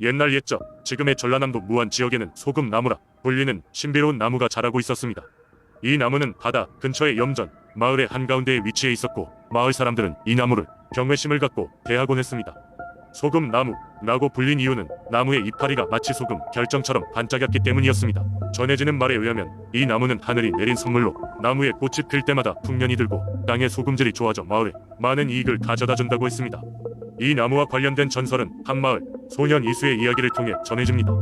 옛날 옛적 지금의 전라남도 무안 지역에는 소금 나무라 불리는 신비로운 나무가 자라고 있었습니다. 이 나무는 바다 근처의 염전 마을의 한가운데에 위치해 있었고 마을 사람들은 이 나무를 경외심을 갖고 대하곤 했습니다. 소금 나무라고 불린 이유는 나무의 이파리가 마치 소금 결정처럼 반짝였기 때문이었습니다. 전해지는 말에 의하면 이 나무는 하늘이 내린 선물로 나무에 꽃이 필 때마다 풍년이 들고 땅의 소금질이 좋아져 마을에 많은 이익을 가져다 준다고 했습니다. 이 나무와 관련된 전설은 한마을 소년 이수의 이야기를 통해 전해집니다.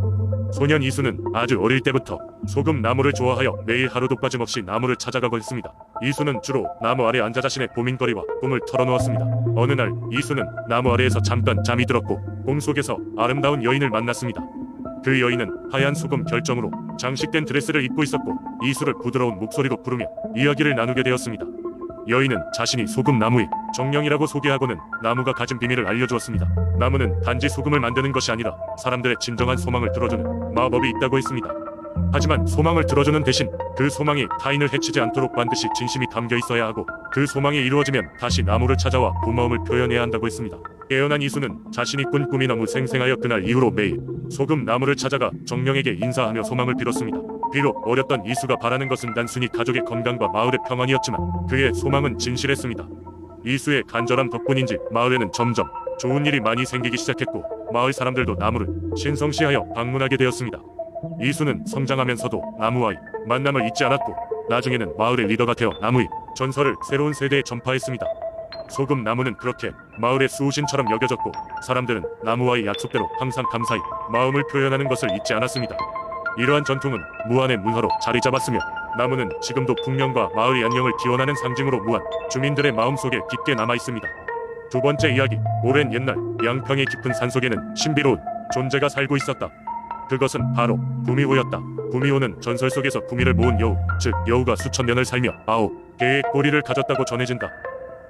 소년 이수는 아주 어릴 때부터 소금 나무를 좋아하여 매일 하루도 빠짐없이 나무를 찾아가고 했습니다. 이수는 주로 나무 아래 앉아 자신의 고민거리와 꿈을 털어놓았습니다. 어느 날 이수는 나무 아래에서 잠깐 잠이 들었고 꿈 속에서 아름다운 여인을 만났습니다. 그 여인은 하얀 소금 결정으로 장식된 드레스를 입고 있었고 이수를 부드러운 목소리로 부르며 이야기를 나누게 되었습니다. 여인은 자신이 소금 나무의 정령이라고 소개하고는 나무가 가진 비밀을 알려주었습니다. 나무는 단지 소금을 만드는 것이 아니라 사람들의 진정한 소망을 들어주는 마법이 있다고 했습니다. 하지만 소망을 들어주는 대신 그 소망이 타인을 해치지 않도록 반드시 진심이 담겨 있어야 하고 그 소망이 이루어지면 다시 나무를 찾아와 고마움을 표현해야 한다고 했습니다. 깨어난 이수는 자신이 꾼 꿈이 너무 생생하여 그날 이후로 매일 소금 나무를 찾아가 정령에게 인사하며 소망을 빌었습니다. 비록 어렸던 이수가 바라는 것은 단순히 가족의 건강과 마을의 평안이었지만 그의 소망은 진실했습니다. 이수의 간절함 덕분인지 마을에는 점점 좋은 일이 많이 생기기 시작했고 마을 사람들도 나무를 신성시하여 방문하게 되었습니다. 이수는 성장하면서도 나무와의 만남을 잊지 않았고 나중에는 마을의 리더가 되어 나무의 전설을 새로운 세대에 전파했습니다. 소금 나무는 그렇게 마을의 수호신처럼 여겨졌고 사람들은 나무와의 약속대로 항상 감사히 마음을 표현하는 것을 잊지 않았습니다. 이러한 전통은 무안의 문화로 자리 잡았으며 나무는 지금도 풍년과 마을의 안녕을 기원하는 상징으로 무안 주민들의 마음속에 깊게 남아 있습니다. 두 번째 이야기 오랜 옛날 양평의 깊은 산속에는 신비로운 존재가 살고 있었다. 그것은 바로 구미호였다. 구미호는 전설 속에서 구미를 모은 여우, 즉 여우가 수천 년을 살며 아홉 개의 꼬리를 가졌다고 전해진다.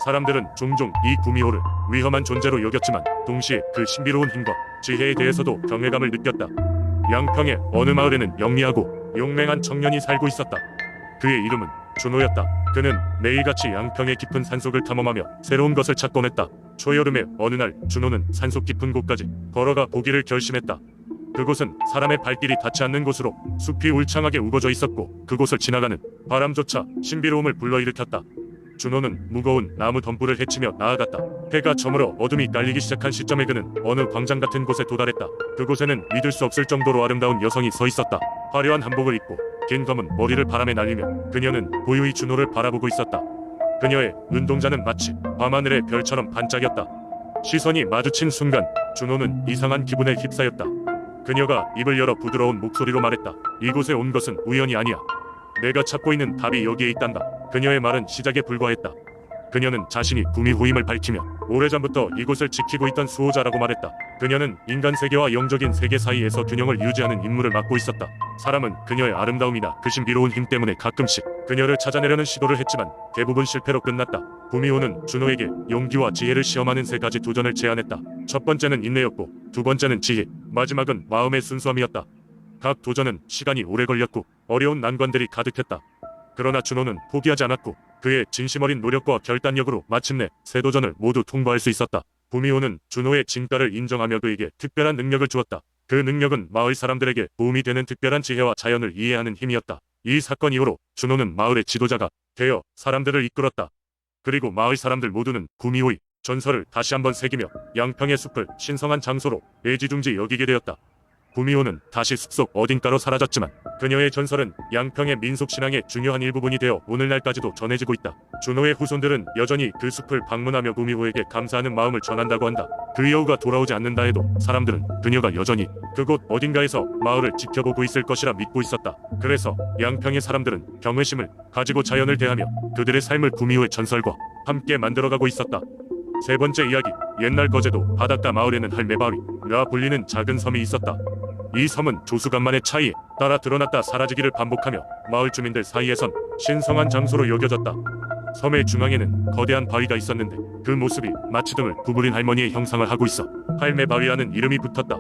사람들은 종종 이 구미호를 위험한 존재로 여겼지만 동시에 그 신비로운 힘과 지혜에 대해서도 경외감을 느꼈다. 양평의 어느 마을에는 영리하고 용맹한 청년이 살고 있었다. 그의 이름은 준호였다. 그는 매일같이 양평의 깊은 산속을 탐험하며 새로운 것을 찾곤 했다. 초여름의 어느 날 준호는 산속 깊은 곳까지 걸어가 보기를 결심했다. 그곳은 사람의 발길이 닿지 않는 곳으로 숲이 울창하게 우거져 있었고 그곳을 지나가는 바람조차 신비로움을 불러일으켰다. 준호는 무거운 나무 덤불을 헤치며 나아갔다. 해가 저물어 어둠이 깔리기 시작한 시점에 그는 어느 광장 같은 곳에 도달했다. 그곳에는 믿을 수 없을 정도로 아름다운 여성이 서 있었다. 화려한 한복을 입고 긴 검은 머리를 바람에 날리며 그녀는 고요히 준호를 바라보고 있었다. 그녀의 눈동자는 마치 밤하늘의 별처럼 반짝였다. 시선이 마주친 순간 준호는 이상한 기분에 휩싸였다. 그녀가 입을 열어 부드러운 목소리로 말했다. 이곳에 온 것은 우연이 아니야. 내가 찾고 있는 답이 여기에 있단다. 그녀의 말은 시작에 불과했다. 그녀는 자신이 구미호임을 밝히며 오래전부터 이곳을 지키고 있던 수호자라고 말했다. 그녀는 인간 세계와 영적인 세계 사이에서 균형을 유지하는 임무를 맡고 있었다. 사람은 그녀의 아름다움이나 그 신비로운 힘 때문에 가끔씩 그녀를 찾아내려는 시도를 했지만 대부분 실패로 끝났다. 구미호는 준호에게 용기와 지혜를 시험하는 세 가지 도전을 제안했다. 첫 번째는 인내였고 두 번째는 지혜, 마지막은 마음의 순수함이었다. 각 도전은 시간이 오래 걸렸고 어려운 난관들이 가득했다. 그러나 준호는 포기하지 않았고 그의 진심 어린 노력과 결단력으로 마침내 세 도전을 모두 통과할 수 있었다. 구미호는 준호의 진가를 인정하며 그에게 특별한 능력을 주었다. 그 능력은 마을 사람들에게 도움이 되는 특별한 지혜와 자연을 이해하는 힘이었다. 이 사건 이후로 준호는 마을의 지도자가 되어 사람들을 이끌었다. 그리고 마을 사람들 모두는 구미호의 전설을 다시 한번 새기며 양평의 숲을 신성한 장소로 애지중지 여기게 되었다. 구미호는 다시 숲속 어딘가로 사라졌지만 그녀의 전설은 양평의 민속 신앙의 중요한 일부분이 되어 오늘날까지도 전해지고 있다. 준호의 후손들은 여전히 그 숲을 방문하며 구미호에게 감사하는 마음을 전한다고 한다. 그 여우가 돌아오지 않는다 해도 사람들은 그녀가 여전히 그곳 어딘가에서 마을을 지켜보고 있을 것이라 믿고 있었다. 그래서 양평의 사람들은 경외심을 가지고 자연을 대하며 그들의 삶을 구미호의 전설과 함께 만들어가고 있었다. 세 번째 이야기 옛날 거제도 바닷가 마을에는 할매바위라 불리는 작은 섬이 있었다. 이 섬은 조수간만의 차이에 따라 드러났다 사라지기를 반복하며 마을 주민들 사이에선 신성한 장소로 여겨졌다. 섬의 중앙에는 거대한 바위가 있었는데 그 모습이 마치 등을 구부린 할머니의 형상을 하고 있어 할매바위라는 이름이 붙었다.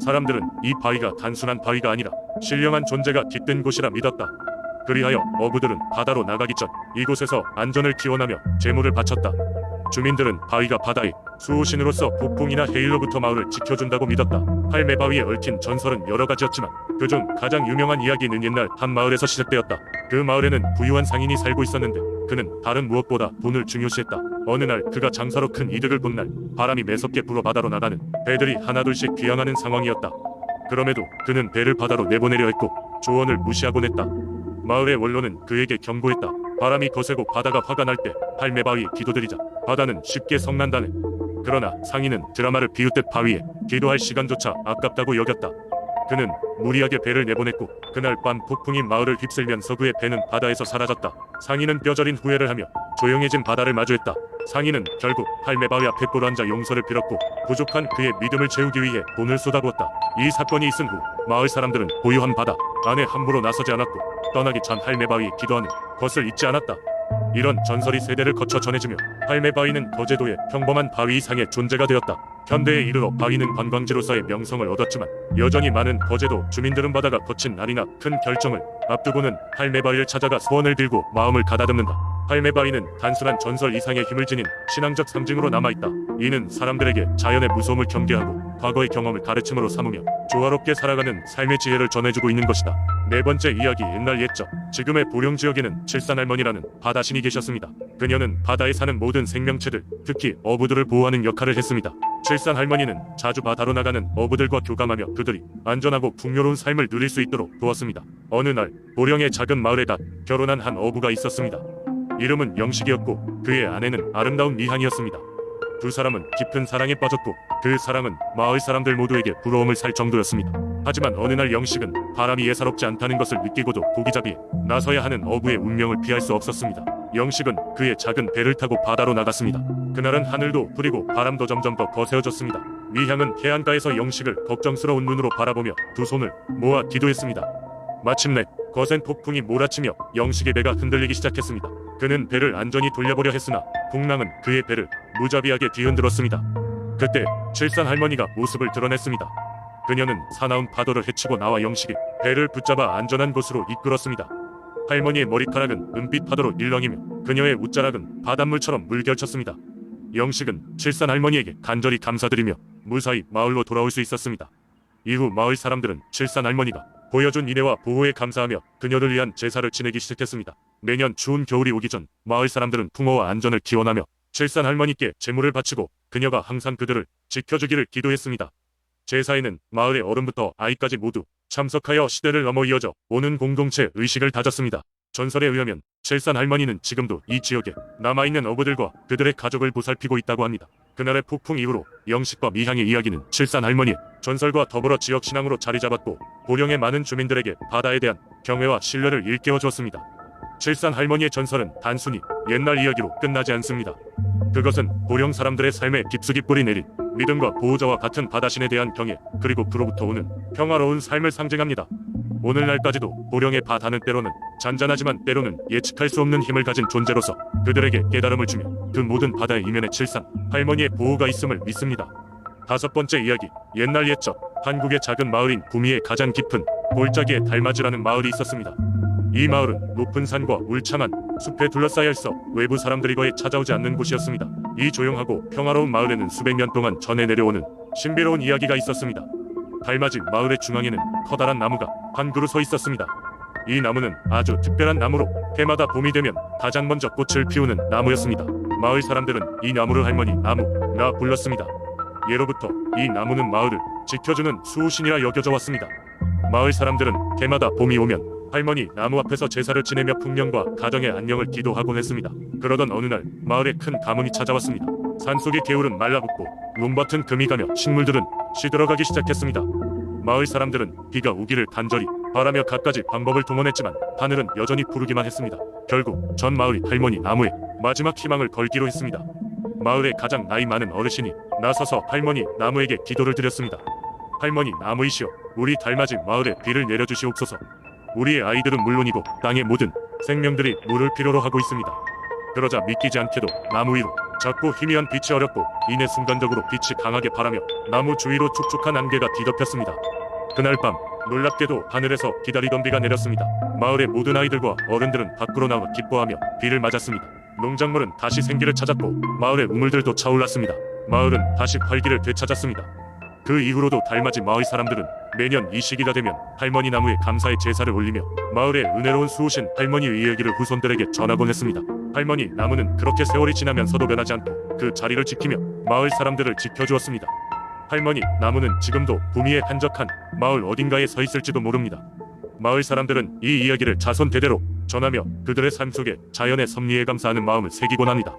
사람들은 이 바위가 단순한 바위가 아니라 신령한 존재가 깃든 곳이라 믿었다. 그리하여 어부들은 바다로 나가기 전 이곳에서 안전을 기원하며 제물을 바쳤다. 주민들은 바위가 바다의 수호신으로서 폭풍이나 해일로부터 마을을 지켜준다고 믿었다. 할매 바위에 얽힌 전설은 여러 가지였지만 그중 가장 유명한 이야기는 옛날 한 마을에서 시작되었다. 그 마을에는 부유한 상인이 살고 있었는데 그는 다른 무엇보다 돈을 중요시했다. 어느 날 그가 장사로 큰 이득을 본 날 바람이 매섭게 불어 바다로 나가는 배들이 하나둘씩 귀향하는 상황이었다. 그럼에도 그는 배를 바다로 내보내려 했고 조언을 무시하곤 했다. 마을의 원로는 그에게 경고했다. 바람이 거세고 바다가 화가 날때 할매 바위에 기도드리자. 바다는 쉽게 성난다네. 그러나 상인은 드라마를 비웃듯 바위에 기도할 시간조차 아깝다고 여겼다. 그는 무리하게 배를 내보냈고 그날 밤 폭풍이 마을을 휩쓸면서 그의 배는 바다에서 사라졌다. 상인은 뼈저린 후회를 하며 조용해진 바다를 마주했다. 상인은 결국 할매 바위 앞에 꿇어 앉아 용서를 빌었고 부족한 그의 믿음을 채우기 위해 돈을 쏟아부었다. 이 사건이 있은 후 마을 사람들은 고요한 바다 안에 함부로 나서지 않았고 떠나기 전 할매 바위에 기도하는 것을 잊지 않았다. 이런 전설이 세대를 거쳐 전해지며 할매 바위는 거제도의 평범한 바위 이상의 존재가 되었다. 현대에 이르러 바위는 관광지로서의 명성을 얻었지만 여전히 많은 거제도 주민들은 바다가 거친 날이나 큰 결정을 앞두고는 할매 바위를 찾아가 소원을 빌고 마음을 가다듬는다. 바위는 단순한 전설 이상의 힘을 지닌 신앙적 상징으로 남아있다. 이는 사람들에게 자연의 무서움을 경계하고 과거의 경험을 가르침으로 삼으며 조화롭게 살아가는 삶의 지혜를 전해주고 있는 것이다. 네 번째 이야기 옛날 옛적 지금의 보령 지역에는 칠산 할머니라는 바다 신이 계셨습니다. 그녀는 바다에 사는 모든 생명체들 특히 어부들을 보호하는 역할을 했습니다. 칠산 할머니는 자주 바다로 나가는 어부들과 교감하며 그들이 안전하고 풍요로운 삶을 누릴 수 있도록 도왔습니다. 어느 날 보령의 작은 마을에 다 결혼한 한 어부가 있었습니다. 이름은 영식이었고 그의 아내는 아름다운 미향이었습니다. 두 사람은 깊은 사랑에 빠졌고 그 사랑은 마을 사람들 모두에게 부러움을 살 정도였습니다. 하지만 어느 날 영식은 바람이 예사롭지 않다는 것을 느끼고도 고기잡이에 나서야 하는 어부의 운명을 피할 수 없었습니다. 영식은 그의 작은 배를 타고 바다로 나갔습니다. 그날은 하늘도 흐리고 바람도 점점 더 거세어졌습니다. 미향은 해안가에서 영식을 걱정스러운 눈으로 바라보며 두 손을 모아 기도했습니다. 마침내 거센 폭풍이 몰아치며 영식의 배가 흔들리기 시작했습니다. 그는 배를 안전히 돌려보려 했으나 풍랑은 그의 배를 무자비하게 뒤흔들었습니다. 그때 칠산 할머니가 모습을 드러냈습니다. 그녀는 사나운 파도를 헤치고 나와 영식의 배를 붙잡아 안전한 곳으로 이끌었습니다. 할머니의 머리카락은 은빛 파도로 일렁이며 그녀의 웃자락은 바닷물처럼 물결쳤습니다. 영식은 칠산 할머니에게 간절히 감사드리며 무사히 마을로 돌아올 수 있었습니다. 이후 마을 사람들은 칠산 할머니가 보여준 인애와 보호에 감사하며 그녀를 위한 제사를 지내기 시작했습니다. 매년 추운 겨울이 오기 전 마을 사람들은 풍어와 안전을 기원하며 칠산 할머니께 제물을 바치고 그녀가 항상 그들을 지켜주기를 기도했습니다. 제사에는 마을의 어른부터 아이까지 모두 참석하여 시대를 넘어 이어져 오는 공동체 의식을 다졌습니다. 전설에 의하면 칠산 할머니는 지금도 이 지역에 남아있는 어부들과 그들의 가족을 보살피고 있다고 합니다. 그날의 폭풍 이후로 영식과 미향의 이야기는 칠산 할머니의 전설과 더불어 지역 신앙으로 자리 잡았고 보령의 많은 주민들에게 바다에 대한 경외와 신뢰를 일깨워 주었습니다. 칠산 할머니의 전설은 단순히 옛날 이야기로 끝나지 않습니다. 그것은 보령 사람들의 삶에 깊숙이 뿌리 내린 믿음과 보호자와 같은 바다신에 대한 경외 그리고 그로부터 오는 평화로운 삶을 상징합니다. 오늘날까지도 보령의 바다는 때로는 잔잔하지만 때로는 예측할 수 없는 힘을 가진 존재로서 그들에게 깨달음을 주며 그 모든 바다의 이면에 칠산 할머니의 보호가 있음을 믿습니다. 다섯 번째 이야기 옛날 옛적 한국의 작은 마을인 구미의 가장 깊은 골짜기에 달맞이라는 마을이 있었습니다. 이 마을은 높은 산과 울창한 숲에 둘러싸여 있어 외부 사람들이 거의 찾아오지 않는 곳이었습니다. 이 조용하고 평화로운 마을에는 수백 년 동안 전해 내려오는 신비로운 이야기가 있었습니다. 달맞이 마을의 중앙에는 커다란 나무가 한 그루 서 있었습니다. 이 나무는 아주 특별한 나무로 해마다 봄이 되면 가장 먼저 꽃을 피우는 나무였습니다. 마을 사람들은 이 나무를 할머니 나무라 불렀습니다. 예로부터 이 나무는 마을을 지켜주는 수호신이라 여겨져 왔습니다. 마을 사람들은 해마다 봄이 오면 할머니 나무 앞에서 제사를 지내며 풍년과 가정의 안녕을 기도하곤 했습니다. 그러던 어느 날 마을에 큰 가뭄이 찾아왔습니다. 산속의 개울은 말라붙고 눈밭은 금이 가며 식물들은 시들어가기 시작했습니다. 마을 사람들은 비가 오기를 간절히 바라며 갖가지 방법을 동원했지만 하늘은 여전히 푸르기만 했습니다. 결국 전 마을이 할머니 나무에 마지막 희망을 걸기로 했습니다. 마을의 가장 나이 많은 어르신이 나서서 할머니 나무에게 기도를 드렸습니다. 할머니 나무이시여 우리 달맞이 마을에 비를 내려주시옵소서. 우리의 아이들은 물론이고 땅의 모든 생명들이 물을 필요로 하고 있습니다. 그러자 믿기지 않게도 나무 위로 작고 희미한 빛이 어렵고 이내 순간적으로 빛이 강하게 바라며 나무 주위로 촉촉한 안개가 뒤덮였습니다. 그날 밤 놀랍게도 하늘에서 기다리던 비가 내렸습니다. 마을의 모든 아이들과 어른들은 밖으로 나와 기뻐하며 비를 맞았습니다. 농작물은 다시 생기를 찾았고 마을의 우물들도 차올랐습니다. 마을은 다시 활기를 되찾았습니다. 그 이후로도 달맞이 마을 사람들은 매년 이 시기가 되면 할머니 나무에 감사의 제사를 올리며 마을에 은혜로운 수호신 할머니의 이야기를 후손들에게 전하곤 했습니다. 할머니 나무는 그렇게 세월이 지나면서도 변하지 않고 그 자리를 지키며 마을 사람들을 지켜주었습니다. 할머니 나무는 지금도 구미에 한적한 마을 어딘가에 서 있을지도 모릅니다. 마을 사람들은 이 이야기를 자손 대대로 전하며 그들의 삶 속에 자연의 섭리에 감사하는 마음을 새기곤 합니다.